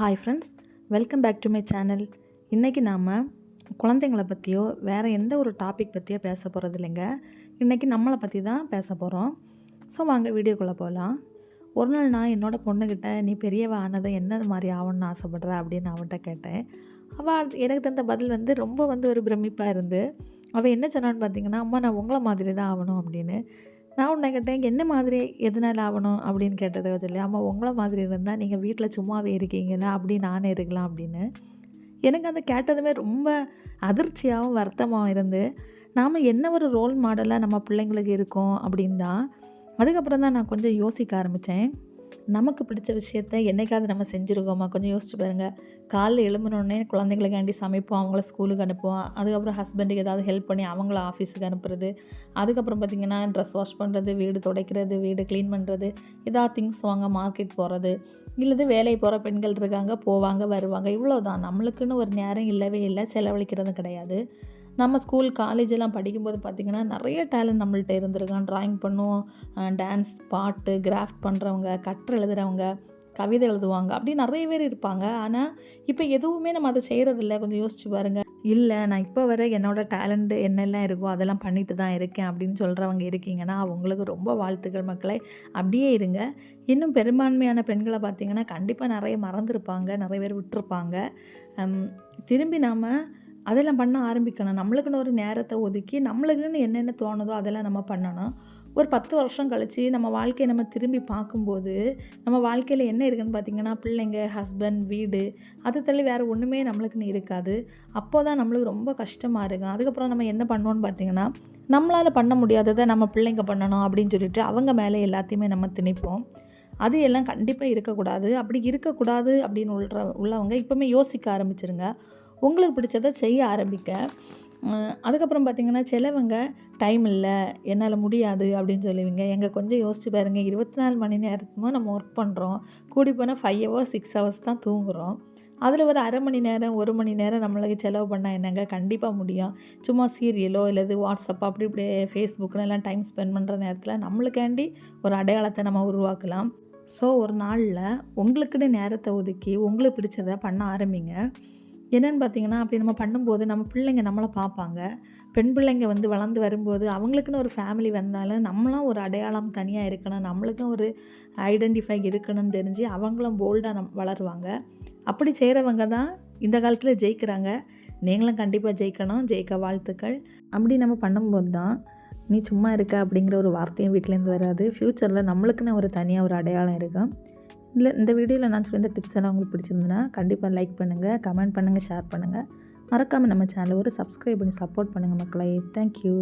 Hi friends welcome back to my channel இன்றைக்கி நாம் குழந்தைங்கள பற்றியோ வேறு எந்த ஒரு டாபிக் பற்றியோ பேச போகிறது இல்லைங்க. இன்றைக்கி நம்மளை பற்றி தான் பேச போகிறோம் ஸோ வாங்க வீடியோக்குள்ளே போகலாம் ஒரு நாள் நான் என்னோடய பொண்ணுக்கிட்ட நீ பெரியவ ஆனதை என்ன மாதிரி ஆகணும்னு ஆசைப்பட்ற? அப்படின்னு அவன்கிட்ட கேட்டேன். அவள் எனக்கு தந்த பதில் வந்து ரொம்ப வந்து ஒரு பிரமிப்பாக இருந்து அவள் என்ன சொன்னான்னு பார்த்தீங்கன்னா அம்மா நான் உங்களை மாதிரி தான் ஆகணும் அப்படின்னு. நான் உன்னை கேட்டேன் என்ன மாதிரி எதனால் ஆகணும்? அப்படின்னு கேட்டதை சொல்லி ஆமாம் உங்களை மாதிரி இருந்தால் நீங்கள் வீட்டில் சும்மாவே இருக்கீங்களா? அப்படி நானே இருக்கலாம் அப்படின்னு. எனக்கு அந்த கேட்டதுமே ரொம்ப அதிர்ச்சியாகவும் வருத்தமாகவும் இருந்து நாம் என்ன ஒரு ரோல் மாடலாக நம்ம பிள்ளைங்களுக்கு இருக்கோம்? அப்படின் தான். அதுக்கப்புறம் தான் நான் கொஞ்சம் யோசிக்க ஆரம்பித்தேன் நமக்கு பிடிச்ச விஷயத்த என்னைக்காவது நம்ம செஞ்சுருக்கோமா? கொஞ்சம் யோசிச்சு பாருங்கள் காலைல எழும்பினோடனே குழந்தைங்களுக்காண்டி சமைப்போம் அவங்கள ஸ்கூலுக்கு அனுப்புவோம். அதுக்கப்புறம் ஹஸ்பண்டுக்கு ஏதாவது ஹெல்ப் பண்ணி அவங்கள ஆஃபீஸுக்கு அனுப்புறது. அதுக்கப்புறம் பார்த்திங்கன்னா ட்ரெஸ் வாஷ் பண்ணுறது வீடு துடைக்கிறது வீடு க்ளீன் பண்ணுறது ஏதாவது திங்ஸ் வாங்க மார்க்கெட் போகிறது இல்லது வேலைக்கு போகிற பெண்கள் இருக்காங்க போவாங்க வருவாங்க. இவ்வளோ தான் நம்மளுக்குன்னு ஒரு நேரம் இல்லவே இல்லை செலவழிக்கிறது கிடையாது. நம்ம ஸ்கூல் காலேஜ் எல்லாம் படிக்கும்போது பார்த்திங்கன்னா நிறைய டேலண்ட் நம்மள்ட்ட இருந்திருக்கான். ட்ராயிங் பண்ணுவோம் டான்ஸ் பாட்டு கிராஃப்ட் பண்ணுறவங்க கற்று எழுதுகிறவங்க கவிதை எழுதுவாங்க. அப்படி நிறைய பேர் இருப்பாங்க. ஆனால் இப்போ எதுவுமே நம்ம அதை செய்கிறதில்ல கொஞ்சம் யோசிச்சு பாருங்கள் இல்லை நான் இப்போ வர என்னோடய டேலண்ட்டு என்னெல்லாம் இருக்கோ அதெல்லாம் பண்ணிட்டு தான் இருக்கேன் அப்படின்னு சொல்கிறவங்க இருக்கீங்கன்னா அவங்களுக்கு ரொம்ப வாழ்த்துக்கள் மக்களை. அப்படியே இருங்க. இன்னும் பெரும்பான்மையான பெண்களை பார்த்திங்கன்னா கண்டிப்பாக நிறைய மறந்துருப்பாங்க. நிறைய பேர் விட்டுருப்பாங்க. திரும்பி நாம் அதெல்லாம் பண்ண ஆரம்பிக்கணும். நம்மளுக்குன்னு ஒரு நேரத்தை ஒதுக்கி நம்மளுக்குன்னு என்னென்ன தோணுதோ அதெல்லாம் நம்ம பண்ணணும். ஒரு பத்து வருஷம் கழித்து நம்ம வாழ்க்கையை நம்ம திரும்பி பார்க்கும்போது நம்ம வாழ்க்கையில் என்ன இருக்குதுன்னு பார்த்திங்கன்னா பிள்ளைங்க ஹஸ்பண்ட் வீடு அது தள்ளி வேறு ஒன்றுமே நம்மளுக்குன்னு இருக்காது. அப்போ தான் நம்மளுக்கு ரொம்ப கஷ்டமாக இருக்கும். அதுக்கப்புறம் நம்ம என்ன பண்ணோன்னு பார்த்திங்கன்னா நம்மளால் பண்ண முடியாததை நம்ம பிள்ளைங்க பண்ணணும் அப்படின்னு சொல்லிட்டு அவங்க மேலே எல்லாத்தையுமே நம்ம திணிப்போம். அது எல்லாம் கண்டிப்பாக இருக்கக்கூடாது. அப்படி இருக்கக்கூடாது அப்படின்னு உள்ள உள்ளவங்க இப்போவுமே யோசிக்க ஆரம்பிச்சிருங்க. உங்களுக்கு பிடிச்சதை செய்ய ஆரம்பிக்க. அதுக்கப்புறம் பார்த்திங்கன்னா சிலவங்க டைம் இல்லை என்னால் முடியாது அப்படின்னு சொல்லுவீங்க. எங்கள் கொஞ்சம் யோசிச்சு பாருங்கள் இருபத்தி நாலு மணி நேரத்துமோ நம்ம ஒர்க் பண்ணுறோம் கூடி போனால் ஃபைவ் ஹவர்ஸ் சிக்ஸ் ஹவர்ஸ் தான் தூங்குகிறோம் அதில் ஒரு அரை மணி நேரம் ஒரு மணி நேரம் நம்மளுக்கு செலவு பண்ணால் என்னங்க? கண்டிப்பாக முடியும். சும்மா சீரியலோ இல்லது வாட்ஸ்அப் அப்படி இப்படி ஃபேஸ்புக்கில் எல்லாம் டைம் ஸ்பெண்ட் பண்ணுற நேரத்தில் நம்மளுக்காண்டி ஒரு அடையாளத்தை நம்ம உருவாக்கலாம். ஸோ ஒரு நாளில் உங்களுக்குன்னு நேரத்தை ஒதுக்கி உங்களுக்கு பிடிச்சதை பண்ண ஆரம்பிங்க. என்னென்னு பார்த்தீங்கன்னா அப்படி நம்ம பண்ணும்போது நம்ம பிள்ளைங்க நம்மளை பார்ப்பாங்க. பெண் பிள்ளைங்க வந்து வளர்ந்து வரும்போது அவங்களுக்குன்னு ஒரு ஃபேமிலி வந்தாலும் நம்மளாம் ஒரு அடையாளம் தனியாக இருக்கணும். நம்மளுக்கும் ஒரு ஐடென்டிஃபை இருக்கணும்னு தெரிஞ்சு அவங்களும் போல்டாக நம் வளருவாங்க. அப்படி செய்கிறவங்க தான் இந்த காலத்தில் ஜெயிக்கிறாங்க. நீங்களும் கண்டிப்பாக ஜெயிக்கணும். ஜெயிக்க வாழ்த்துக்கள். அப்படி நம்ம பண்ணும்போது தான் நீ சும்மா இருக்க அப்படிங்கிற ஒரு வார்த்தையும் வீட்டிலேருந்து வராது. ஃப்யூச்சரில் நம்மளுக்குன்னு ஒரு தனியாக ஒரு அடையாளம் இருக்கும். இல்லை இந்த வீடியோவில் நான் சொல்லியிருந்த டிப்ஸ் எல்லாம் உங்களுக்கு பிடிச்சிருந்துன்னா கண்டிப்பாக லைக் பண்ணுங்கள் கமெண்ட் பண்ணுங்கள் ஷேர் பண்ணுங்கள் மறக்காமல் நம்ம சேனலை ஒரு சப்ஸ்கிரைப் பண்ணி சப்போர்ட் பண்ணுங்கள் மக்களை. தேங்க்யூ